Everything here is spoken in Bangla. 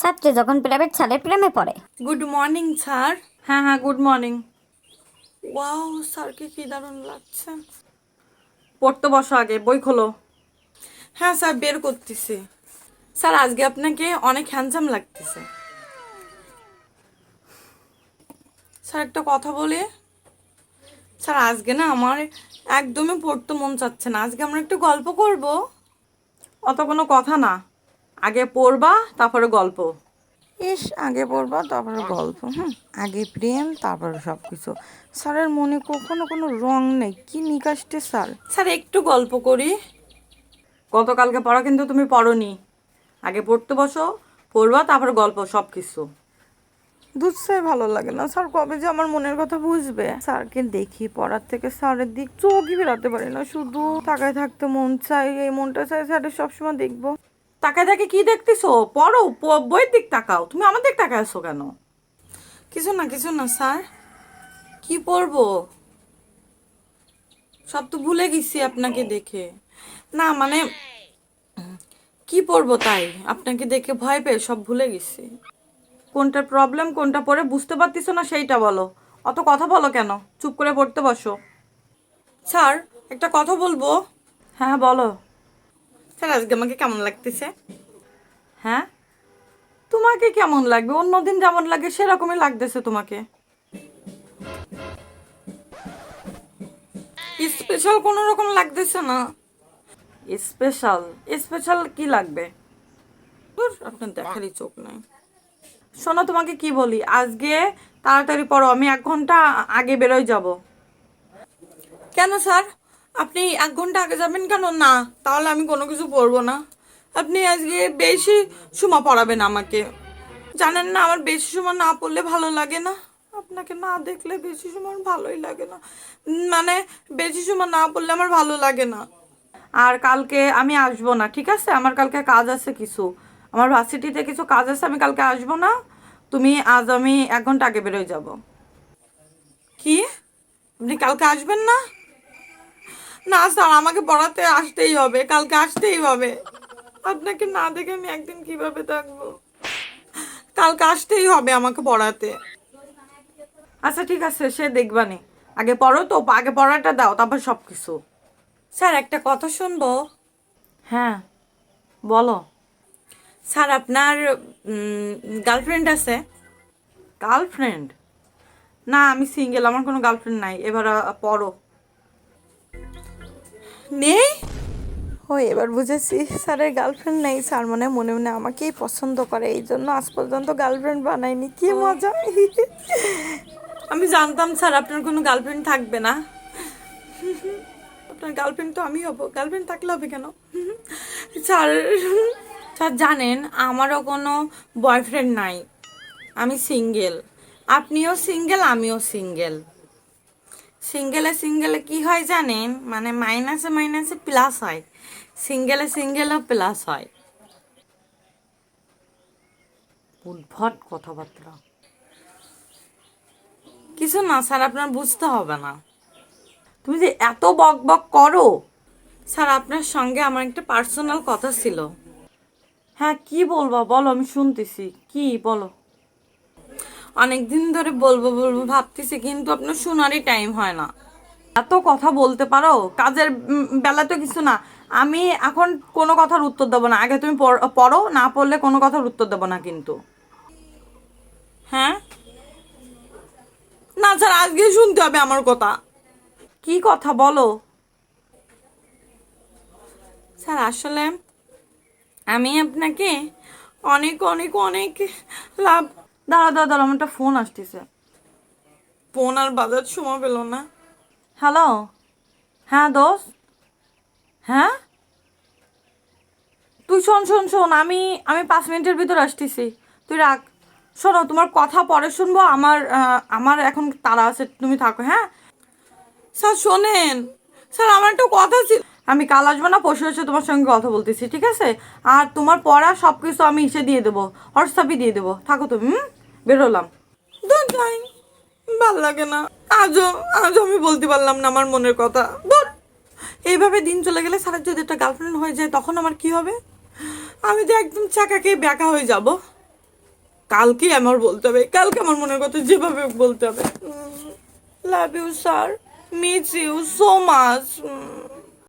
ছাত্রী যখন প্রাইভেট ছেলের প্রেমে পড়ে। গুড মর্নিং স্যার হ্যাঁ হ্যাঁ গুড মর্নিং ওয়াও স্যারকে কি দারুণ লাগছে। পড়তে বসো আগে বই খোলো। হ্যাঁ স্যার বের করতেছি। স্যার আজকে আপনাকে অনেক হ্যান্ডসাম লাগতেছে। স্যার একটা কথা বলি। স্যার আজকে না আমার একদমই পড়তে মন চাচ্ছে না। আজকে আমরা একটু গল্প করব। অত কোনো কথা না। আগে পড়বা তারপরে গল্প। ইস আগে পড়বা তারপরে গল্প হুম আগে প্রেম তারপরে সব কিছু স্যারের মনে কখনো কোনো রং নেই কি নিকাশটে স্যার? স্যার একটু গল্প করি। গতকালকে পড়া কিন্তু তুমি পড়নি। আগে পড়তে বসো পড়বা তারপরে গল্প সব কিছু দুধসাই ভালো লাগে না। স্যার কবে যে আমার মনের কথা বুঝবে? স্যারকে দেখি পড়ার থেকে স্যারের দিক চোখই বেরাতে পারি না। শুধু তাকায় থাকতে মন চাই এই মনটা চাই স্যারের সবসময় দেখব। তাকায় তাকে কি দেখতেছো? পড়ো বইয়ের দিক তাকাও। তুমি আমার দিক আসো কেন? কিছু না কিছু না, স্যার। কি পড়ব? সব তো ভুলে গেছি আপনাকে দেখে। না মানে কি পড়ব তাই? আপনাকে দেখে ভয় পেয়ে সব ভুলে গেছি। কোনটার প্রবলেম কোনটা পড়ে বুঝতে পারতেছো না সেইটা বলো। অত কথা বলো কেন? চুপ করে পড়তে বসো। স্যার, একটা কথা বলব? হ্যাঁ বলো। স্যার, আজকে আমাকে কেমন লাগতেছে? হ্যাঁ? তোমাকে কেমন লাগবে? অন্যদিন যেমন লাগে, সেরকমই লাগতেছে তোমাকে। স্পেশাল কোনো রকম লাগতেছে না। স্পেশাল? স্পেশাল কি লাগবে? আপনার দেখারই চোখ নাই। শোনো, তোমাকে কি বলি? আজকে তাড়াতাড়ি পড়ো, আমি এক ঘণ্টা আগে বেরোয় যাব। কেন, স্যার? আপনি এক ঘণ্টা আগে যাবেন কেন? না, তাহলে আমি কোনো কিছু পড়ব না। আপনি আজকে বেশি সময় পড়াবেন আমাকে। জানেন না, আমার বেশি সময় না পড়লে ভালো লাগে না? আপনাকে না দেখলে বেশি সময় ভালোই লাগে না। মানে বেশি সময় না পড়লে আমার ভালো লাগে না। আর কালকে আমি আসব না, ঠিক আছে? আমার কালকে কাজ আছে কিছু। আমার ভার্সিটিতে কিছু কাজ আছে, আমি কালকে আসব না। তুমি, আজ আমি এক ঘণ্টা আগে বেরোয় যাব। কি? আপনি কালকে আসবেন না? না স্যার আমাকে পড়াতে আসতেই হবে কালকে আসতেই হবে। আপনাকে না দেখে আমি একদিন কীভাবে থাকব? কালকে আসতেই হবে আমাকে পড়াতে। আচ্ছা ঠিক আছে সে দেখবানি আগে পড়ো তো আগে পড়াটা দাও তারপর সব কিছু স্যার একটা কথা শুনব? হ্যাঁ বলো। স্যার আপনার গার্লফ্রেন্ড আছে? গার্লফ্রেন্ড? না আমি সিঙ্গেল আমার কোনো গার্লফ্রেন্ড নাই। এবার পড়ো। নেই ও এবার বুঝেছি স্যারের গার্লফ্রেন্ড নেই। স্যার মনে মনে মনে আমাকেই পছন্দ করে এই জন্য আজ পর্যন্ত গার্লফ্রেন্ড বানায়নি কি মজা। আমি জানতাম স্যার আপনার কোনো গার্লফ্রেন্ড থাকবে না। আপনার গার্লফ্রেন্ড তো আমি হব। গার্লফ্রেন্ড থাকলে হবে কেন? স্যার স্যার জানেন আমারও কোনো বয়ফ্রেন্ড নাই। আমি সিঙ্গেল আপনিও সিঙ্গেল আমিও সিঙ্গেল সিঙ্গেলে সিঙ্গেলে কি হয় জানেন? মানে মাইনাসে মাইনাসে প্লাস হয়। সিঙ্গেলে সিঙ্গেলও প্লাস হয়। উদ্ভট কথাবার্তা। কিছু না স্যার আপনার বুঝতে হবে না। তুমি যে এত বক বক করো। স্যার আপনার সঙ্গে আমার একটা পার্সোনাল কথা ছিল। হ্যাঁ কি বলবা? বলো আমি শুনতেছি। কি? বলো। অনেক দিন ধরে বলব বলব ভাবতেছি, কিন্তু আপনার শোনারই টাইম হয় না। এত কথা বলতে পারো, কাজের বেলা তো কিছু না। আমি এখন কোনো কথার উত্তর দেবো না। আগে তুমি পড়ো, না পড়লে কোনো কথার উত্তর দেবো না কিন্তু। হ্যাঁ? না স্যার, আজকে শুনতে হবে আমার কথা। কি কথা বলো? স্যার, আসলে আমি আপনাকে অনেক অনেক অনেক লাভ দাঁড়া দাঁড়া দাঁড়া আমার একটা ফোন আসতেছে। ফোন আর বাজার সময় পেল না। হ্যালো হ্যাঁ দোস্ত? হ্যাঁ? তুই শোন শোন শোন আমি আমি পাঁচ মিনিটের ভিতর আসতেছি। তুই রাখ। শোনো তোমার কথা পরে শুনব আমার আমার এখন তারা আছে তুমি থাকো হ্যাঁ? স্যার শোনেন। স্যার আমার একটা কথা ছিল আমি কাল আসব না পরশু এসে তোমার সঙ্গে কথা বলতেছি ঠিক আছে? আর তোমার পড়া সব কিছু আমি ইসে দিয়ে দেবো হোয়াটসঅ্যাপে দিয়ে দেবো। থাকো তুমি হুম? বেরোলাম ধুর যাই, ভালো লাগে না। আজও আজও আমি বলতে পারলাম না আমার মনের কথা। ধর এইভাবে দিন চলে গেলে সারা যদি একটা গার্লফ্রেন্ড হয়ে যায়, তখন আমার কি হবে? আমি তো একদম চাকাকে ব্যাকা হয়ে যাব। কালকে আমার বলতে হবে, কালকে আমার মনের কথা যেভাবে বলতে হবে। Love you sir miss you so much